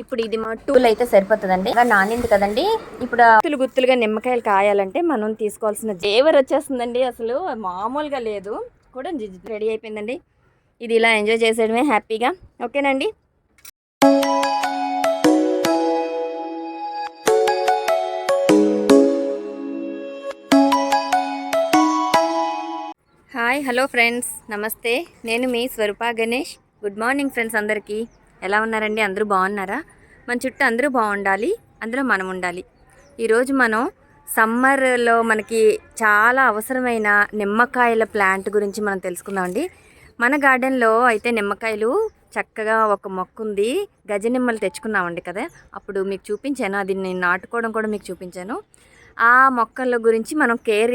ఇప్పుడు ఇది మా టూల్ అయితే సరిపోతుందండి. ఇంకా నానింది కదండి. ఇప్పుడు గుత్తులు గుత్తులుగా నిమ్మకాయలు కాయాలంటే మనం తీసుకోవాల్సిన జేవర్ వచ్చేస్తుందండి అసలు. మామూలుగా లేదు. కూడా రెడీ అయిపోయిందండి. ఇది ఇలా ఎంజాయ్ చేసేయడమే హ్యాపీగా. ఓకేనండి. Hi hello friends. నమస్తే. నేను మీ Swarupa Ganesh. Good morning friends అందరికీ. ఎలా ఉన్నారండి? అందరూ బాగున్నారా? మన చుట్టూ అందరూ బాగుండాలి. అందులో మనం ఉండాలి. ఈరోజు మనం సమ్మర్లో మనకి చాలా అవసరమైన నిమ్మకాయల ప్లాంట్ గురించి మనం తెలుసుకుందామండి మన గార్డెన్లో అయితే నిమ్మకాయలు చక్కగా ఒక మొక్క ఉంది. గజ నిమ్మలు తెచ్చుకున్నామండి కదా. అప్పుడు మీకు చూపించాను. అది నేను నాటుకోవడం కూడా మీకు చూపించాను. ఆ మొక్కల గురించి మనం కేర్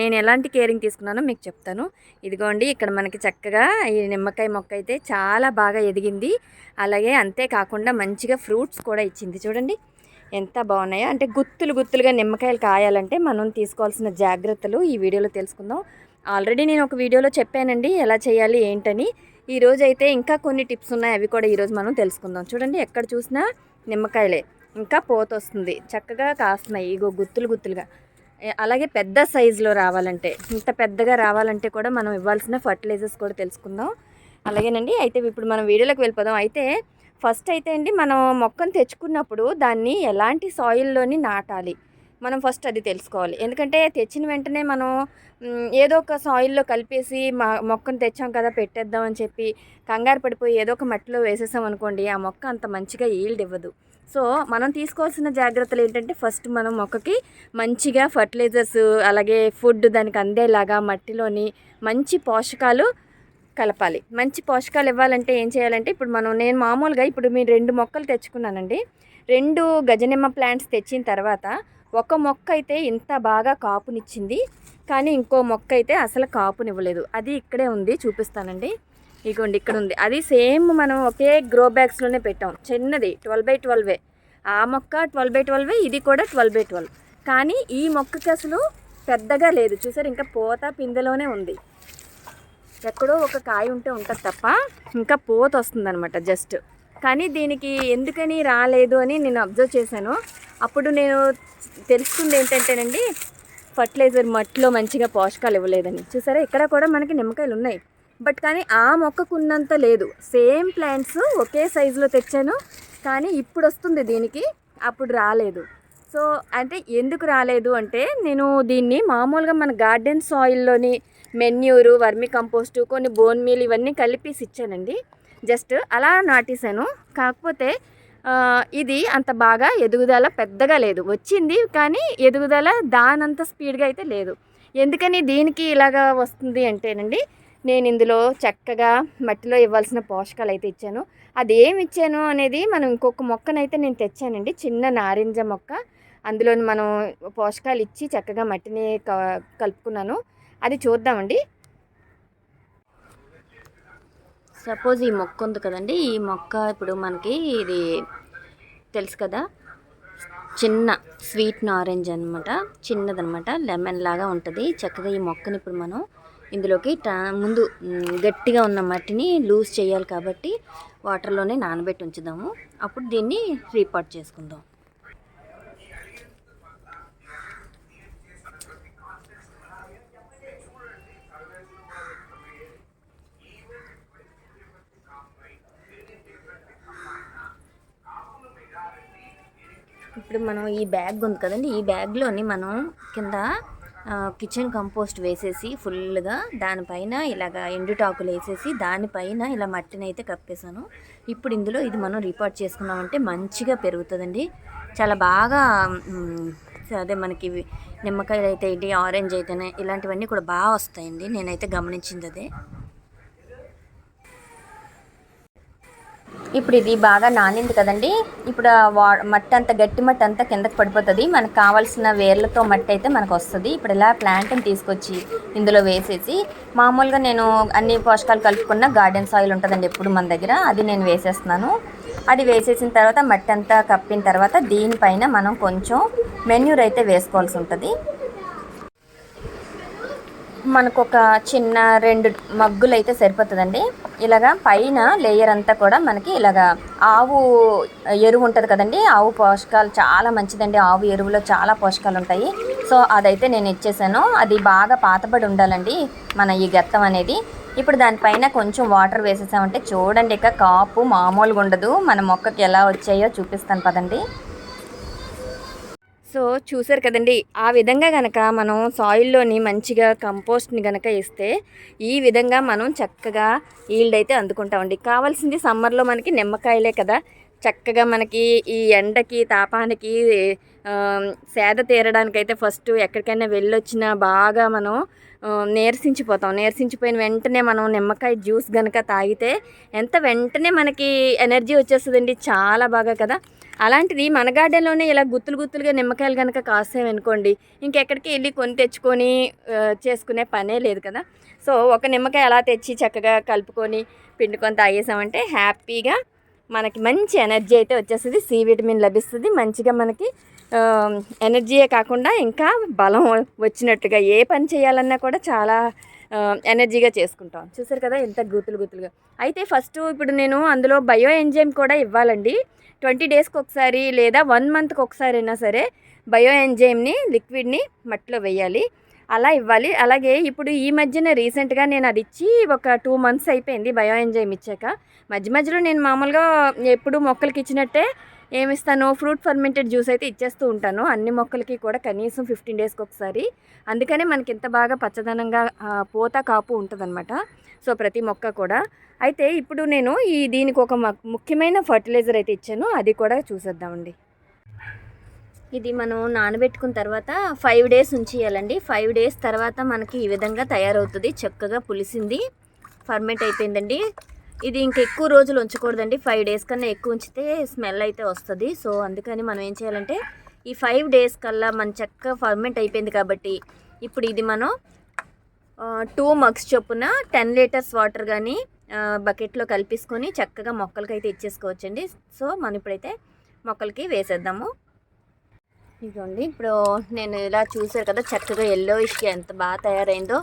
నేను ఎలాంటి కేరింగ్ తీసుకున్నానో మీకు చెప్తాను. ఇదిగోండి ఇక్కడ మనకి చక్కగా ఈ నిమ్మకాయ మొక్క అయితే చాలా బాగా ఎదిగింది. అలాగే అంతేకాకుండా మంచిగా ఫ్రూట్స్ కూడా ఇచ్చింది. చూడండి ఎంత బాగున్నాయో. అంటే గుత్తులు గుత్తులుగా నిమ్మకాయలు కాయాలంటే మనం తీసుకోవాల్సిన జాగ్రత్తలు ఈ వీడియోలో తెలుసుకుందాం. ఆల్రెడీ నేను ఒక వీడియోలో చెప్పానండి ఎలా చేయాలి ఏంటని. ఈరోజు అయితే ఇంకా కొన్ని టిప్స్ ఉన్నాయి అవి కూడా ఈరోజు మనం తెలుసుకుందాం. చూడండి ఎక్కడ చూసినా నిమ్మకాయలే. ఇంకా పోత వస్తుంది చక్కగా కాస్తున్నాయి ఇగో గుత్తులు గుత్తులుగా. అలాగే పెద్ద సైజులో రావాలంటే ఇంత పెద్దగా రావాలంటే కూడా మనం ఇవ్వాల్సిన ఫర్టిలైజర్స్ కూడా తెలుసుకుందాం. అలాగేనండి అయితే ఇప్పుడు మనం వీడియోలోకి వెళ్ళిపోదాం. అయితే ఫస్ట్ అయితే అండి మనం మొక్కను తెచ్చుకున్నప్పుడు దాన్ని ఎలాంటి సాయిల్లోని నాటాలి? మనం ఫస్ట్ అది తెలుసుకోవాలి. ఎందుకంటే తెచ్చిన వెంటనే మనం ఏదో ఒక సాయిల్లో కలిపేసి మా మొక్కను తెచ్చాం కదా పెట్టేద్దాం అని చెప్పి కంగారు పడిపోయి ఏదో ఒక మట్టిలో వేసేసాం అనుకోండి ఆ మొక్క అంత మంచిగా ఈల్డ్ ఇవ్వదు. సో మనం తీసుకోవాల్సిన జాగ్రత్తలు ఏంటంటే ఫస్ట్ మనం మొక్కకి మంచిగా ఫర్టిలైజర్స్ అలాగే ఫుడ్ దానికి అందేలాగా మట్టిలోని మంచి పోషకాలు కలపాలి. మంచి పోషకాలు ఇవ్వాలంటే ఏం చేయాలంటే ఇప్పుడు మనం నేను మామూలుగా ఇప్పుడు మీరు రెండు మొక్కలు తెచ్చుకున్నానండి. రెండు గజనిమ్మ ప్లాంట్స్ తెచ్చిన తర్వాత ఒక మొక్క అయితే ఇంత బాగా కాపునిచ్చింది కానీ ఇంకో మొక్క అయితే అసలు కాపునివ్వలేదు. అది ఇక్కడే ఉంది చూపిస్తానండి. ఇగోండి ఇక్కడ ఉంది. అది సేమ్ మనం ఒకే గ్రో బ్యాగ్స్లోనే పెట్టాం. చిన్నది ట్వెల్వ్ బై ట్వెల్వే ఆ మొక్క ట్వెల్వ్ బై ట్వెల్వే ఇది కూడా ట్వెల్వ్ బై ట్వెల్వ్ కానీ ఈ మొక్కకి అసలు పెద్దగా లేదు. చూసారు ఇంకా పోత పిందెలోనే ఉంది. ఎక్కడో ఒక కాయ ఉంటే ఉంటుంది తప్ప ఇంకా పోత వస్తుంది అనమాట జస్ట్ కానీ దీనికి ఎందుకని రాలేదు అని నేను అబ్జర్వ్ చేశాను. అప్పుడు నేను తెలుసుకుంది ఏంటంటేనండి ఫర్టిలైజర్ మట్టిలో మంచిగా పోషకాలు ఇవ్వలేదని. చూసారా ఇక్కడ కూడా మనకి నిమ్మకాయలు ఉన్నాయి. బట్ కానీ ఆ మొక్కకున్నంత లేదు. సేమ్ ప్లాంట్స్ ఒకే సైజులో తెచ్చాను. కానీ ఇప్పుడు వస్తుంది దీనికి. అప్పుడు రాలేదు. సో అంటే ఎందుకు రాలేదు అంటే నేను దీన్ని మామూలుగా మన గార్డెన్ సాయిల్లోని మెన్యూరు వర్మి కంపోస్టు కొన్ని బోన్ మీల్ ఇవన్నీ కలిపేసి ఇచ్చానండి. జస్ట్ అలా నాటేశాను. కాకపోతే ఇది అంత బాగా ఎదుగుదల పెద్దగా లేదు. వచ్చింది కానీ ఎదుగుదల దానంత స్పీడ్గా అయితే లేదు. ఎందుకని దీనికి ఇలాగా వస్తుంది అంటేనండి నేను ఇందులో చక్కగా మట్టిలో ఇవ్వాల్సిన పోషకాలు అయితే ఇచ్చాను. అది ఏమి ఇచ్చాను అనేది మనం ఇంకొక మొక్కనైతే నేను తెచ్చానండి. చిన్న నారింజ మొక్క. అందులో మనం పోషకాలు ఇచ్చి చక్కగా మట్టిని క- కలుపుకున్నాను. అది చూద్దామండి. సపోజ్ ఈ మొక్క ఉంది కదండి. ఈ మొక్క ఇప్పుడు మనకి ఇది తెలుసు కదా? చిన్న స్వీట్ నారెంజ్ అనమాట చిన్నదనమాట లెమన్ లాగా ఉంటుంది. చక్కగా ఈ మొక్కని ఇప్పుడు మనం ఇందులోకి ట్రా- ముందు గట్టిగా ఉన్న మట్టిని లూజ్ చేయాలి కాబట్టి వాటర్లోనే నానబెట్టి ఉంచుదాము. అప్పుడు దీన్ని రీపాట్ చేసుకుందాం. ఇప్పుడు మనం ఈ బ్యాగ్ ఉంది కదండి ఈ బ్యాగ్లోని మనం కింద కిచెన్ కంపోస్ట్ వేసేసి ఫుల్గా దానిపైన ఇలాగ ఎండుటాకులు వేసేసి దానిపైన ఇలా మట్టిని అయితే కప్పేసాను ఇప్పుడు ఇందులో ఇది మనం రిపోర్ట్ చేసుకున్నామంటే మంచిగా పెరుగుతుందండి. చాలా బాగా అదే మనకి నిమ్మకాయలు అయితే ఏంటి ఆరెంజ్ అయితేనే ఇలాంటివన్నీ కూడా బాగా వస్తాయండి. నేనైతే గమనించింది అదే. ఇప్పుడు ఇది బాగా నానింది కదండి. ఇప్పుడు వా మట్టి అంత గట్టి మట్టి అంతా కిందకి పడిపోతుంది. మనకు కావాల్సిన వేర్లతో మట్టి అయితే మనకు వస్తుంది. ఇప్పుడు ఇలా ప్లాంట్ని తీసుకొచ్చి ఇందులో వేసేసి మామూలుగా నేను అన్ని పోషకాలు కలుపుకున్న గార్డెన్ సాయిల్ ఉంటుందండి ఎప్పుడు మన దగ్గర. అది నేను వేసేస్తున్నాను. అది వేసేసిన తర్వాత మట్టి అంతా కప్పిన తర్వాత దీనిపైన మనం కొంచెం మెన్యూర్ అయితే వేసుకోవాల్సి ఉంటుంది. మనకు ఒక చిన్న రెండు మగ్గులు అయితే సరిపోతుందండి. ఇలాగా పైన లేయర్ అంతా కూడా మనకి ఇలాగా ఆవు ఎరువు ఉంటుంది కదండి. ఆవు పోషకాలు చాలా మంచిదండి. ఆవు ఎరువులో చాలా పోషకాలు ఉంటాయి. సో అదైతే నేను ఇచ్చేసాను. అది బాగా పాతబడి ఉండాలండి మన ఈ గత్తం అనేది. ఇప్పుడు దానిపైన కొంచెం వాటర్ వేసేసామంటే చూడండి ఇక కాపు మామూలుగా ఉండదు మన మొక్కకి ఎలా వచ్చాయో చూపిస్తాను పదండి. సో చూసారు కదండి ఆ విధంగా గనక మనం సాయిల్లోని మంచిగా కంపోస్ట్ని గనక ఇస్తే ఈ విధంగా మనం చక్కగా ఈల్డ్ అయితే అందుకుంటామండి. కావాల్సింది సమ్మర్లో మనకి నిమ్మకాయలే కదా. చక్కగా మనకి ఈ ఎండకి తాపానికి సేద తీరడానికైతే ఫస్ట్ ఎక్కడికైనా వెళ్ళొచ్చినా బాగా మనం ఆ, నీరసించిపోతాం. నీరసించిపోయిన వెంటనే మనం నిమ్మకాయ జ్యూస్ కనుక తాగితే ఎంత వెంటనే మనకి ఎనర్జీ వచ్చేస్తుందండి. చాలా బాగా కదా. అలాంటిది మన గార్డెన్లోనే ఇలా గుత్తులు గుత్తులుగా నిమ్మకాయలు కనుక కాసామనుకోండి ఇంకెక్కడికి వెళ్ళి కొని తెచ్చుకొని చేసుకునే పనే లేదు కదా. సో ఒక నిమ్మకాయ అలా తెచ్చి చక్కగా కలుపుకొని పిండుకొని తాగేసామంటే హ్యాపీగా మనకి మంచి ఎనర్జీ అయితే వచ్చేస్తుంది సి విటమిన్ లభిస్తుంది. మంచిగా మనకి ఎనర్జీయే కాకుండా ఇంకా బలం వచ్చినట్టుగా ఏ పని చేయాలన్నా కూడా చాలా ఎనర్జీగా చేసుకుంటాం. చూసారు కదా ఎంత గుతులు గుతులుగా. అయితే ఫస్ట్ ఇప్పుడు నేను అందులో బయో ఎంజైమ్ కూడా ఇవ్వాలండి. ట్వంటీ డేస్కి ఒకసారి లేదా వన్ మంత్కి ఒకసారి అయినా సరే బయో ఎంజైమ్ని లిక్విడ్ని మట్టిలో వేయాలి. అలా ఇవ్వాలి. అలాగే ఇప్పుడు ఈ మధ్యన రీసెంట్గా నేను అది ఇచ్చి ఒక టూ మంత్స్ అయిపోయింది బయో ఎంజైమ్ ఇచ్చాక. మధ్య మధ్యలో నేను మామూలుగా ఎప్పుడు మొక్కలకి ఇచ్చినట్టే ఏమిస్తాను ఫ్రూట్ ఫర్మెంటెడ్ జ్యూస్ అయితే ఇచ్చేస్తూ ఉంటాను. అన్ని మొక్కలకి కూడా కనీసం ఫిఫ్టీన్ డేస్కి ఒకసారి. అందుకనే మనకి ఇంత బాగా పచ్చదనంగా పూత కాపు ఉంటుందన్నమాట. సో ప్రతి మొక్క కూడా. అయితే ఇప్పుడు నేను ఈ దీనికి ఒక మ- ముఖ్యమైన ఫర్టిలైజర్ అయితే ఇచ్చాను. అది కూడా చూసేద్దామండి. ఇది మనం నానబెట్టుకున్న తర్వాత ఫైవ్ డేస్ ఉంచేయాలండి. ఫైవ్ డేస్ తర్వాత మనకి ఈ విధంగా తయారవుతుంది. చక్కగా పులిసింది. ఫర్మెంట్ అయిపోయిందండి. ఇది ఇంక ఎక్కువ రోజులు ఉంచకూడదండి. ఫైవ్ డేస్ కన్నా ఎక్కువ ఉంచితే స్మెల్ అయితే వస్తుంది. సో అందుకని మనం ఏం చేయాలంటే ఈ ఫైవ్ డేస్ కల్లా మన చక్కగా ఫర్మెంట్ అయిపోయింది కాబట్టి ఇప్పుడు ఇది మనం టూ మగ్స్ చొప్పున టెన్ లీటర్స్ వాటర్ కానీ బకెట్లో కలిపేసుకొని చక్కగా మొక్కలకి అయితే ఇచ్చేసుకోవచ్చండి. సో మనం ఇప్పుడైతే మొక్కలకి వేసేద్దాము. ఇదిగోండి ఇప్పుడు నేను ఇలా చూసారు కదా చక్కగా ఎల్లో ఇష్కి ఎంత బాగా తయారైందో.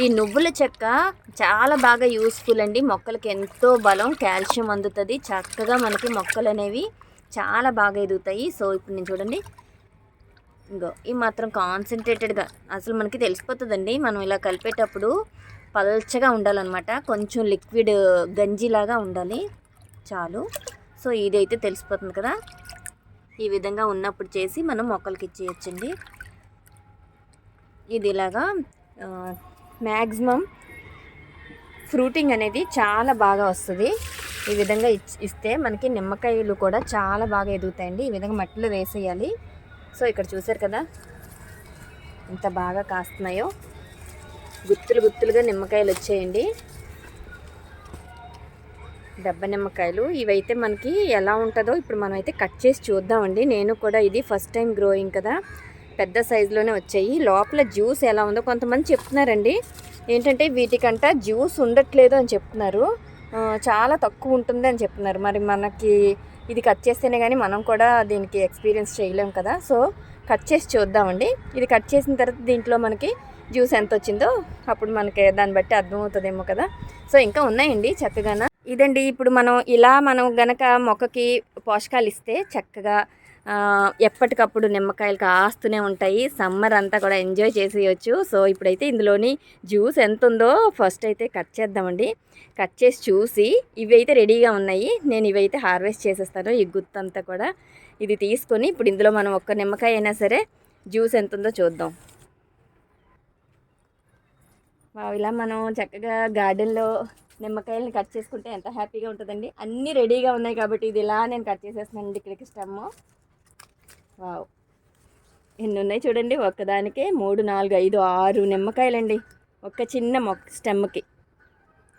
ఈ నువ్వుల చెక్క చాలా బాగా యూస్ఫుల్ అండి. మొక్కలకి ఎంతో బలం కాల్షియం అందుతుంది. చక్కగా మనకి మొక్కలు అనేవి చాలా బాగా ఎదుగుతాయి. సో ఇప్పుడు నేను చూడండి. ఇంకో ఈ మాత్రం కాన్సన్ట్రేటెడ్గా అసలు మనకి తెలిసిపోతుందండి. మనం ఇలా కలిపేటప్పుడు పల్చగా ఉండాలన్నమాట. కొంచెం లిక్విడ్ గంజిలాగా ఉండాలి. చాలు. సో ఇదైతే తెలిసిపోతుంది కదా. ఈ విధంగా ఉన్నప్పుడు చేసి మనం మొక్కలకి ఇచ్చేయచ్చండి. ఇది ఇలాగా మ్యాక్సిమం ఫ్రూటింగ్ అనేది చాలా బాగా వస్తుంది. ఈ విధంగా ఇచ్- ఇస్తే మనకి నిమ్మకాయలు కూడా చాలా బాగా ఎదుగుతాయండి. ఈ విధంగా మట్టిలో వేసేయాలి. సో ఇక్కడ చూసారు కదా ఎంత బాగా కాస్తున్నాయో. గుత్తులు గుత్తులుగా నిమ్మకాయలు వచ్చేయండి. దెబ్బ నిమ్మకాయలు. ఇవైతే మనకి ఎలా ఉంటుందో ఇప్పుడు మనం అయితే కట్ చేసి చూద్దామండి. నేను కూడా ఇది ఫస్ట్ టైం గ్రోయింగ్ కదా. పెద్ద సైజులోనే వచ్చాయి. లోపల జ్యూస్ ఎలా ఉందో కొంతమంది చెప్తున్నారండి. ఏంటంటే వీటికంట జ్యూస్ ఉండట్లేదు అని చెప్తున్నారు. చాలా తక్కువ ఉంటుంది అని చెప్తున్నారు. మరి మనకి ఇది కట్ చేస్తేనే కానీ మనం కూడా దీనికి ఎక్స్పీరియన్స్ చేయలేం కదా. సో కట్ చేసి చూద్దామండి. ఇది కట్ చేసిన తర్వాత దీంట్లో మనకి జ్యూస్ ఎంత వచ్చిందో అప్పుడు మనకి దాన్ని బట్టి అర్థమవుతుందేమో కదా. సో ఇంకా ఉన్నాయండి చక్కగాన. ఇదండి ఇప్పుడు మనం ఇలా మనం గనక మొక్కకి పోషకాలు ఇస్తే చక్కగా ఎప్పటికప్పుడు నిమ్మకాయలు కాస్తూనే ఉంటాయి. సమ్మర్ అంతా కూడా ఎంజాయ్ చేసేయచ్చు. సో ఇప్పుడైతే ఇందులోని జ్యూస్ ఎంత ఉందో ఫస్ట్ అయితే కట్ చేద్దామండి. కట్ చేసి చూసి ఇవి అయితే రెడీగా ఉన్నాయి. నేను ఇవైతే హార్వెస్ట్ చేసేస్తాను ఈ గుత్తంతా కూడా. ఇది తీసుకొని ఇప్పుడు ఇందులో మనం ఒక్క నిమ్మకాయ అయినా సరే జ్యూస్ ఎంత ఉందో చూద్దాం ఇలా మనం చక్కగా గార్డెన్లో నిమ్మకాయలను కట్ చేసుకుంటే ఎంత హ్యాపీగా ఉంటుందండి. అన్నీ రెడీగా ఉన్నాయి కాబట్టి ఇది ఇలా నేను కట్ చేసేస్తున్నానండి ఇక్కడికి స్టెమ్ వావ్. ఎన్ని ఉన్నాయి చూడండి. ఒక్కదానికే మూడు నాలుగు ఐదు ఆరు నిమ్మకాయలండి. ఒక్క చిన్న మొక్క స్టెమ్కి.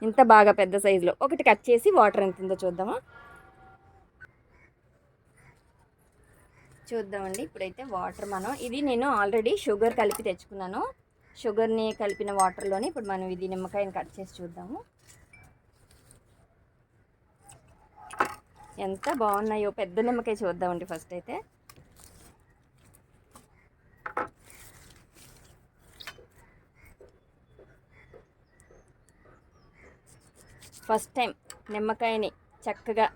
ఇంత బాగా పెద్ద సైజులో. ఒకటి కట్ చేసి వాటర్ ఎంత ఉందో చూద్దామా? చూద్దామండి. ఇప్పుడైతే వాటర్ మనం ఇది నేను ఆల్రెడీ షుగర్ కలిపి తెచ్చుకున్నాను. షుగర్ని కలిపిన వాటర్లోనే ఇప్పుడు మనం ఇది నిమ్మకాయని కట్ చేసి చూద్దాము. ఎంత బాగున్నాయో పెద్ద నిమ్మకాయ చూద్దామండి ఫస్ట్ అయితే. ఫస్ట్ టైం నిమ్మకాయని చక్కగా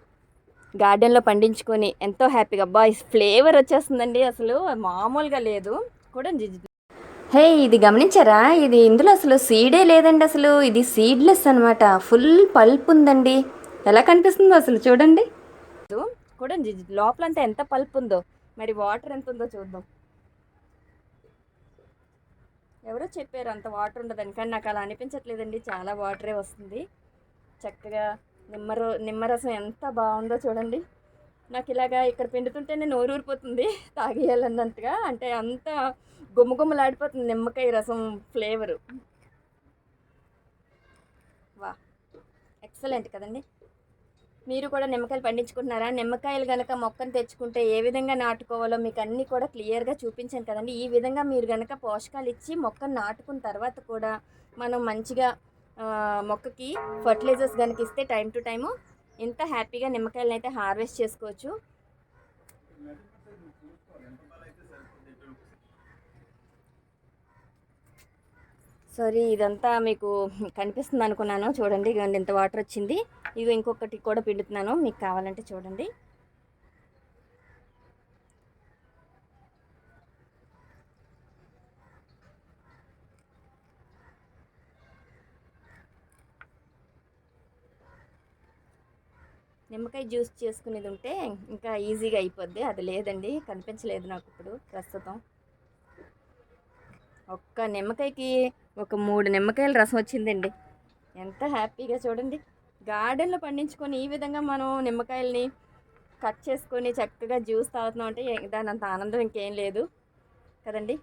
గార్డెన్లో పండించుకొని ఎంతో హ్యాపీగా బాయ్ ఫ్లేవర్ వచ్చేస్తుందండి అసలు. మామూలుగా లేదు కూడా హే ఇది గమనించారా? ఇది ఇందులో అసలు సీడే లేదండి అసలు. ఇది సీడ్లెస్ అనమాట ఫుల్ పల్ప్ ఉందండి. ఎలా కనిపిస్తుందో అసలు చూడండి. కూడా లోపల అంతా ఎంత పల్పు ఉందో మరి వాటర్ ఎంత ఉందో చూద్దాం. ఎవరో చెప్పారు అంత వాటర్ ఉండదని కానీ నాకు అలా అనిపించట్లేదండి. చాలా వాటరే వస్తుంది. చక్కగా నిమ్మర నిమ్మరసం ఎంత బాగుందో చూడండి. నాకు ఇలాగా ఇక్కడ పిండుతుంటేనే నేను ఊరూరిపోతుంది తాగేయాలన్నంతగా. అంటే అంత గుమ్మగుమ్మలాడిపోతుంది నిమ్మకాయ రసం ఫ్లేవరు. వా ఎక్సలెంట్ కదండి. మీరు కూడా నిమ్మకాయలు పండించుకుంటున్నారా? నిమ్మకాయలు కనుక మొక్కను తెచ్చుకుంటే ఏ విధంగా నాటుకోవాలో మీకు అన్నీ కూడా క్లియర్గా చూపించాను కదండి. ఈ విధంగా మీరు కనుక పోషకాలు ఇచ్చి మొక్కను నాటుకున్న తర్వాత కూడా మనం మంచిగా మొక్కకి ఫర్టిలైజర్స్ కనుక ఇస్తే టైం టు టైము ఎంత హ్యాపీగా నిమ్మకాయలను అయితే హార్వెస్ట్ చేసుకోవచ్చు. సారీ ఇదంతా మీకు కనిపిస్తుంది అనుకున్నాను చూడండి ఇదిగోండి ఇంత వాటర్ వచ్చింది. ఇదిగో ఇంకొకటి కూడా పిండుతున్నాను. మీకు కావాలంటే చూడండి. నిమ్మకాయ జ్యూస్ చేసుకునేది ఉంటే ఇంకా ఈజీగా అయిపోద్ది. అది లేదండి కనిపించలేదు నాకు ఇప్పుడు ప్రస్తుతం. ఒక్క నిమ్మకాయకి ఒక మూడు నిమ్మకాయల రసం వచ్చిందండి. ఎంత హ్యాపీగా చూడండి. గార్డెన్లో పండించుకొని ఈ విధంగా మనం నిమ్మకాయల్ని కట్ చేసుకొని చక్కగా జ్యూస్ తాగుతున్నాం అంటే దాని అంత ఆనందం ఇంకేం లేదు. కదండి?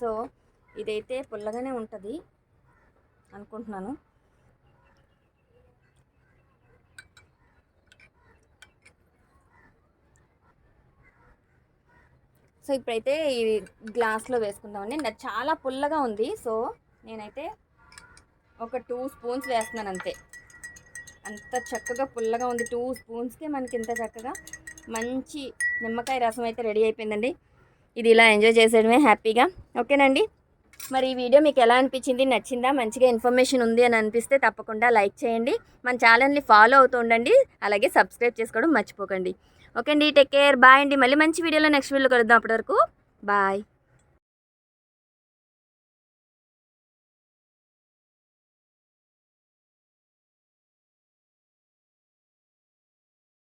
సో ఇదైతే పుల్లగానే ఉంటుంది అనుకుంటున్నాను. సో ఇప్పుడైతే ఈ గ్లాస్లో వేసుకుందామండి నాకు చాలా పుల్లగా ఉంది. సో నేనైతే ఒక టూ స్పూన్స్ వేస్తున్నాను అంతే. అంత చక్కగా పుల్లగా ఉంది. టూ స్పూన్స్కే మనకి ఇంత చక్కగా మంచి నిమ్మకాయ రసం అయితే రెడీ అయిపోయిందండి. ఇది ఇలా ఎంజాయ్ చేసేయడమే హ్యాపీగా. ఓకేనండి? మరి ఈ వీడియో మీకు ఎలా అనిపించింది? నచ్చిందా? మంచిగా ఇన్ఫర్మేషన్ ఉంది అని అనిపిస్తే తప్పకుండా లైక్ చేయండి. మన ఛానల్ని ఫాలో అవుతూ ఉండండి. అలాగే సబ్స్క్రైబ్ చేసుకోవడం మర్చిపోకండి. ఓకే అండి టేక్ కేర్ బాయ్ అండి. మళ్ళీ మంచి వీడియోలో నెక్స్ట్ వీడియోలో కలుద్దాం అప్పటి వరకు. బాయ్